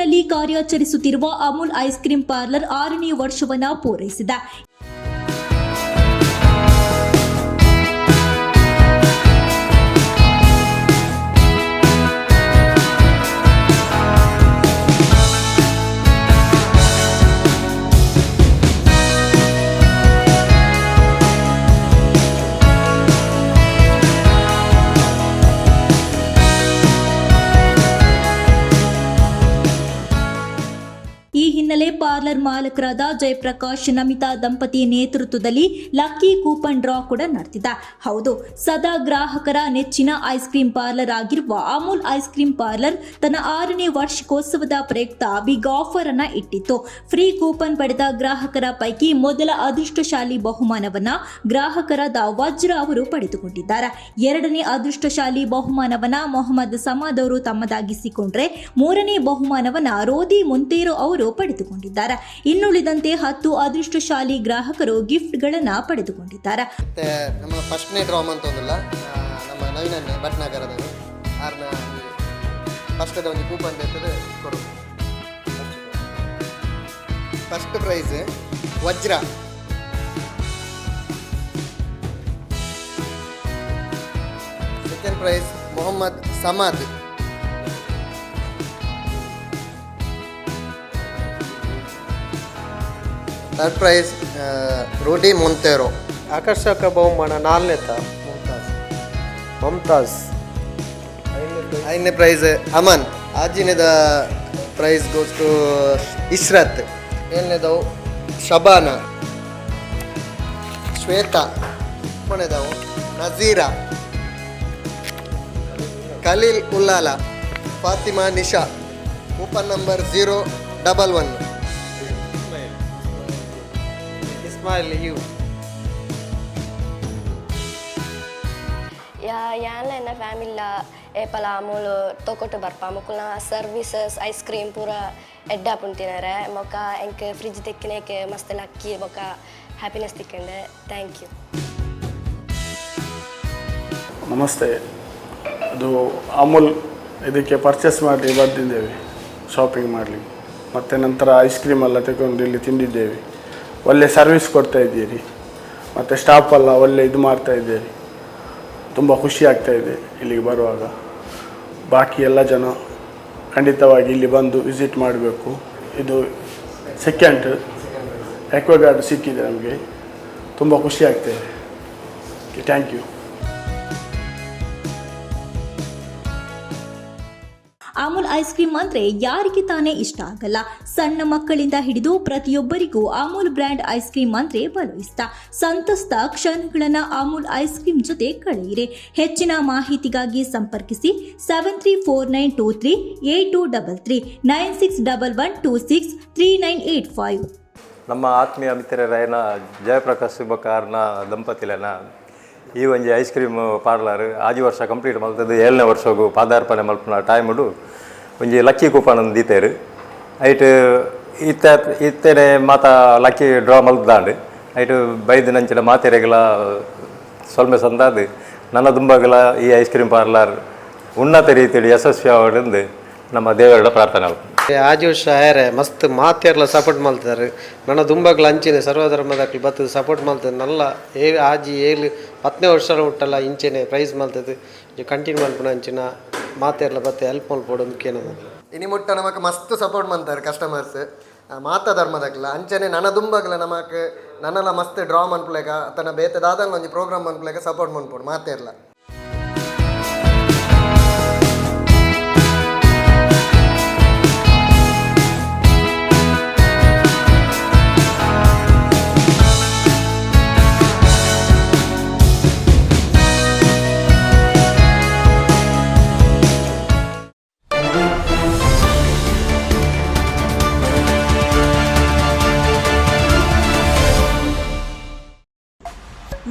ಬೆಂಗಳೂರಿನಲ್ಲಿ ಕಾರ್ಯಾಚರಿಸುತ್ತಿರುವ Amul ice cream parlour ಆರನೇ ವರ್ಷವನ್ನ ಪೂರೈಸಿದೆ. ಪಾರ್ಲರ್ ಮಾಲಕರಾದ ಜಯಪ್ರಕಾಶ್, ನಮಿತಾ ದಂಪತಿ ನೇತೃತ್ವದಲ್ಲಿ ಲಕ್ಕಿ ಕೂಪನ್ ಡ್ರಾ ಕೂಡ ನಡೆದಿದೆ ಹೌದು, ಸದಾ ಗ್ರಾಹಕರ ನೆಚ್ಚಿನ ಐಸ್ ಕ್ರೀಂ ಪಾರ್ಲರ್ ಆಗಿರುವ ಅಮೂಲ್ ಐಸ್ ಕ್ರೀಂ ಪಾರ್ಲರ್ ತನ್ನ ಆರನೇ ವಾರ್ಷಿಕೋತ್ಸವದ ಪ್ರಯುಕ್ತ ಬಿಗ್ ಆಫರ್ ಅನ್ನ ಇಟ್ಟಿತ್ತು. ಫ್ರೀ ಕೂಪನ್ ಪಡೆದ ಗ್ರಾಹಕರ ಪೈಕಿ ಮೊದಲ ಅದೃಷ್ಟಶಾಲಿ ಬಹುಮಾನವನ್ನ ಗ್ರಾಹಕರಾದ ವಜ್ರ ಅವರು ಪಡೆದುಕೊಂಡಿದ್ದಾರೆ. ಎರಡನೇ ಅದೃಷ್ಟಶಾಲಿ ಬಹುಮಾನವನ್ನ ಮೊಹಮ್ಮದ್ ಸಮಾದ್ ಅವರು ತಮ್ಮದಾಗಿಸಿಕೊಂಡ್ರೆ ಮೂರನೇ ಬಹುಮಾನವನ್ನ ರೋದಿ ಮುಂತೇರು ಅವರು ಪಡೆದುಕೊಂಡಿದ್ದಾರೆ. ಇನ್ನುಳಿದಂತೆ ಹತ್ತು ಅದೃಷ್ಟಶಾಲಿ ಗ್ರಾಹಕರು ಗಿಫ್ಟ್ಗಳನ್ನ ಪಡೆದುಕೊಂಡಿದ್ದಾರೆ. ನಮ್ಮ ಫಸ್ಟ್ನೇ ಅಂತ ಒಂದಿಲ್ಲ ನಮ್ಮ ನವೀನನ್ನೇ ಭಟ್ನಗರದವರು. ಆರ್ನ ಫಸ್ಟದ ಒಂದು ಕೂಪನ್ ಬೇಕಾದ್ರೆ ಕೊಡು. First prize Vajra. Second prize Mohammad Samad. Third prize Roti Monteiro ಆಕರ್ಷಕ ಬಹುಮಾನ ನಾಲ್ನೇತ ಮಮ್ತಾಜ್ ಐದನೇ ಪ್ರೈಸ್ ಅಮನ್. ಆಜಿನೇದ ಪ್ರೈಸ್ ಗೋಸ್ ಟು ಇಶ್ರತ್ ಏಳನೇದವು Shabana. Shweta. ಕೊನೆದವು Nazeera. Khaleel Ullal. Fathima Nisha. Coupon number zero double one Ismail you ಯಾ ಯಾನ್ಲ ಎನ್ನ ಫ್ಯಾಮಿಲ್ಲ ಏಪಲ ಅಮೂಲು ತೊಕೊಟ್ಟು ಬರ್ಪ. ಮುಕ್ಕುಲ್ನ ಸರ್ವೀಸಸ್ ಐಸ್ ಕ್ರೀಮ್ ಪೂರ ಎಡ್ಡ ಪುಂತಿನಾರೆ ಮೊಕ್ಕ ಎಂಕ್ ಫ್ರಿಜ್ ತೆಕ್ಕಿನೇಕೆ ಮಸ್ತ್ ಲಕ್ಕಿ ಮೊಕ್ಕ ಹ್ಯಾಪಿನೆಸ್ ತಿಕ್ಕಂಡೆ. ಥ್ಯಾಂಕ್ ಯು ನಮಸ್ತೆ. ಅದು ಅಮೂಲ್ ಇದಕ್ಕೆ ಪರ್ಚೇಸ್ ಮಾಡಿ ಬಂದಿದ್ದೇವೆ. ಶಾಪಿಂಗ್ ಮಾಡ್ಲಿ ಮತ್ತು ನಂತರ ಐಸ್ ಕ್ರೀಮ್ ಎಲ್ಲ ತಗೊಂಡು ಇಲ್ಲಿ ತಿಂದಿದ್ದೇವೆ. ಒಳ್ಳೆ ಸರ್ವಿಸ್ ಕೊಡ್ತಾ ಇದ್ದೀರಿ. ಮತ್ತು ಸ್ಟಾಫ್ ಎಲ್ಲ ಒಳ್ಳೆ ಇದು ಮಾಡ್ತಾ ಇದ್ದೀರಿ. ತುಂಬ ಖುಷಿ ಆಗ್ತಾ ಇದೆ ಇಲ್ಲಿಗೆ ಬರುವಾಗ. ಬಾಕಿ ಎಲ್ಲ ಜನ ಖಂಡಿತವಾಗಿ ಇಲ್ಲಿ ಬಂದು ವಿಸಿಟ್ ಮಾಡಬೇಕು. ಇದು ಸೆಕೆಂಡ್ ಎಕ್ವಗಾರ್ಡ್ ಸಿಕ್ಕಿದೆ ನಮಗೆ? ತುಂಬ ಖುಷಿ ಆಗ್ತಾಯಿದೆ ಥ್ಯಾಂಕ್ ಯು ಐಸ್ ಕ್ರೀಮ್ ಅಂದ್ರೆ ಯಾರಿಗೆ ತಾನೇ ಇಷ್ಟ ಆಗಲ್ಲ. ಸಣ್ಣ ಮಕ್ಕಳಿಂದ ಹಿಡಿದು ಪ್ರತಿಯೊಬ್ಬರಿಗೂ ಅಮೂಲ್ ಬ್ರ್ಯಾಂಡ್ ಐಸ್ ಕ್ರೀಮ್ ಅಂದ್ರೆ ಬಲು ಇಷ್ಟ. ಸಂತಸ್ತ ಕ್ಷಣಗಳನ್ನ ಅಮೂಲ್ ಐಸ್ ಕ್ರೀಮ್ ಜೊತೆ ಕಳೆಯಿರಿ. ಹೆಚ್ಚಿನ ಮಾಹಿತಿಗಾಗಿ ಸಂಪರ್ಕಿಸಿ seven three four nine two three eight two double three nine six double one two six three nine eight five ನಮ್ಮ ಆತ್ಮೀಯ ಮಿತ್ರರಾಯನ ಜಯಪ್ರಕಾಶ್ ಸುಬ್ಬಕಾರ್ನ ದಂಪತಿಲನ ಈ ಒಂಜಿ ಐಸ್ ಕ್ರೀಮ್ ಪಾರ್ಲರ್ ಆಜಿ ವರ್ಷ ಕಂಪ್ಲೀಟ್ ಮಲ್ತದ್ದು ಏಳನೇ ವರ್ಷಗೂ ಪಾದಾರ್ಪಣೆ ಮಲ್ಪನ ಟೈಮುಡು ಒಂಜಿ ಲಕ್ಕಿ ಕೂಪನ್ ದೀತೇರು. ಐಟ್ ಇತ್ತ ಇತ್ತೇನೆ ಮಾತ ಲಕ್ಕಿ ಡ್ರಾ ಮಲ್ದಾಂಡು. ಐಟ್ ಬೈದು ನಂಚಿನ ಮಾತೆರೆಗಳ ಸೊಲ್ಮೆ ಸಂದಾದು. ನನ್ನ ದುಂಬಗಳ ಈ ಐಸ್ ಕ್ರೀಮ್ ಪಾರ್ಲರ್ ಉನ್ನತ ರೀತಿಯಲ್ಲಿ ಯಶಸ್ವಿ ಆಗಿಂದು ನಮ್ಮ ದೇವರ ಪ್ರಾರ್ಥನೆ ಆಜು ಶಾಯರೆ ಮಸ್ತ್ ಮಾತೆರ್ಲ ಸಪೋರ್ಟ್ ಮಾಡ್ತಾರೆ ನನ್ನ ದುಂಬಗಳ ಅಂಚಿನ ಸರ್ವಧರ್ಮದ ಬತ್ತದ ಸಪೋರ್ಟ್ ಮಾಡ್ತದೆ ನಲ್ಲ ಏ, ಆಜಿ ಏಳು ಹತ್ತನೇ ವರ್ಷ ಹುಟ್ಟಲ್ಲ, ಇಂಚೆನೆ ಪ್ರೈಸ್ ಮಾಡ್ತದೆ. ಕಂಟಿನ್ಯೂ ಮಲ್ಪನ ಅಂಚಿನ. ಮಾತೆರ್ಲ ಬತ್ತೆ ಹೆಲ್ಪ್ ಮಲ್ಪೋಡು ಮುಖ್ಯ ನಮಗೆ ಇನಿ ಮುಟ್ಟ ನಮಕ್ ಮಸ್ತ್ ಸಪೋರ್ಟ್ ಮಾಡ್ತಾರೆ ಕಸ್ಟಮರ್ಸ್ ಮಾತ ಧರ್ಮದಕ್ಲ ಅಂಚನೆ ನನ ದುಂಬಗ್ಲ ನಮಕ್ ನನ್ನಲ ಮಸ್ತ್ ಡ್ರಾ ಮನ್ಪುಲೆಗ ತನ್ನ ಬೇತದಾದಂಗ ಒಂಜಿ ಪ್ರೋಗ್ರಾಮ್ ಮನ್ಪುಲೆಗ ಸಪೋರ್ಟ್ ಮನ್ಪೋಡು ಮಾತೇರ್ಲ.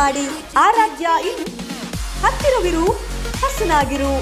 ಮಾಡಿ ಆರಾಧ್ಯ ಇನ್ ಹತ್ತಿರವಿರು ಹಸನಾಗಿರು.